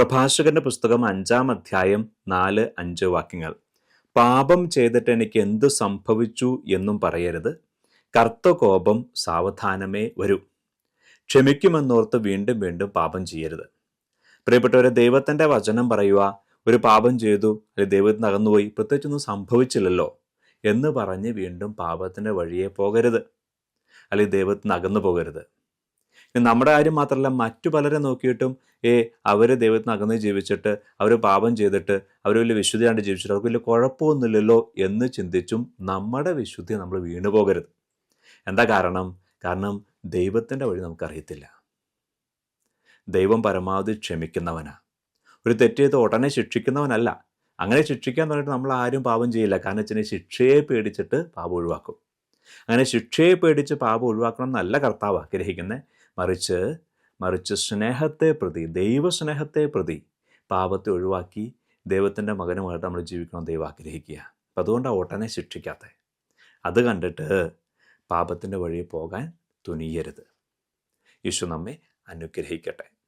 പ്രഭാഷകന്റെ പുസ്തകം അഞ്ചാം അധ്യായം നാല് അഞ്ച് വാക്യങ്ങൾ. പാപം ചെയ്തിട്ട് എനിക്ക് എന്തു സംഭവിച്ചു എന്നും പറയരുത്. കർത്തകോപം സാവധാനമേ വരൂ. ക്ഷമിക്കുമെന്നോർത്ത് വീണ്ടും വീണ്ടും പാപം ചെയ്യരുത്. പ്രിയപ്പെട്ടവരെ ദൈവത്തിന്റെ വചനം പറയുക ഒരു പാപം ചെയ്തു അല്ലെങ്കിൽ ദൈവത്തിന് അകന്നുപോയി പ്രത്യേകിച്ചൊന്നും സംഭവിച്ചില്ലല്ലോ എന്ന് പറഞ്ഞ് വീണ്ടും പാപത്തിന്റെ വഴിയെ പോകരുത്. അല്ലെങ്കിൽ ദൈവത്തിന് അകന്നു പോകരുത്. നമ്മുടെ കാര്യം മാത്രമല്ല മറ്റു പലരെ നോക്കിയിട്ടും ഏ അവർ ദൈവത്തിന് അകന്ന് ജീവിച്ചിട്ട് അവർ പാപം ചെയ്തിട്ട് അവർ വലിയ വിശുദ്ധിയാണ്ട് ജീവിച്ചിട്ട് അവർക്ക് വലിയ കുഴപ്പമൊന്നുമില്ലല്ലോ എന്ന് ചിന്തിച്ചും നമ്മുടെ വിശുദ്ധി നമ്മൾ വീണു പോകരുത്. എന്താ കാരണം? കാരണം ദൈവത്തിന്റെ വഴി നമുക്കറിയത്തില്ല. ദൈവം പരമാവധി ക്ഷമിക്കുന്നവനാ. ഒരു തെറ്റ് ചെയ്ത് ഉടനെ ശിക്ഷിക്കുന്നവനല്ല. അങ്ങനെ ശിക്ഷിക്കാൻ പറഞ്ഞിട്ട് നമ്മൾ ആരും പാപം ചെയ്യില്ല. കാരണം വെച്ചാൽ ശിക്ഷയെ പേടിച്ചിട്ട് പാപം ഒഴിവാക്കും. അങ്ങനെ ശിക്ഷയെ പേടിച്ച് പാപം ഒഴിവാക്കണം എന്നല്ല കർത്താവ് ആഗ്രഹിക്കുന്നത്. മറിച്ച് മറിച്ച് സ്നേഹത്തെ പ്രതി ദൈവസ്നേഹത്തെ പ്രതി പാപത്തെ ഒഴിവാക്കി ദൈവത്തിന്റെ മകനുമായിട്ട് നമ്മൾ ജീവിക്കണം ദൈവം ആഗ്രഹിക്കുക. അപ്പം അതുകൊണ്ടാണ് ഉടനെ ശിക്ഷിക്കാത്തത് അത് കണ്ടിട്ട് പാപത്തിന്റെ വഴി പോകാൻ തുനിയരുത്. യേശു നമ്മെ അനുഗ്രഹിക്കട്ടെ.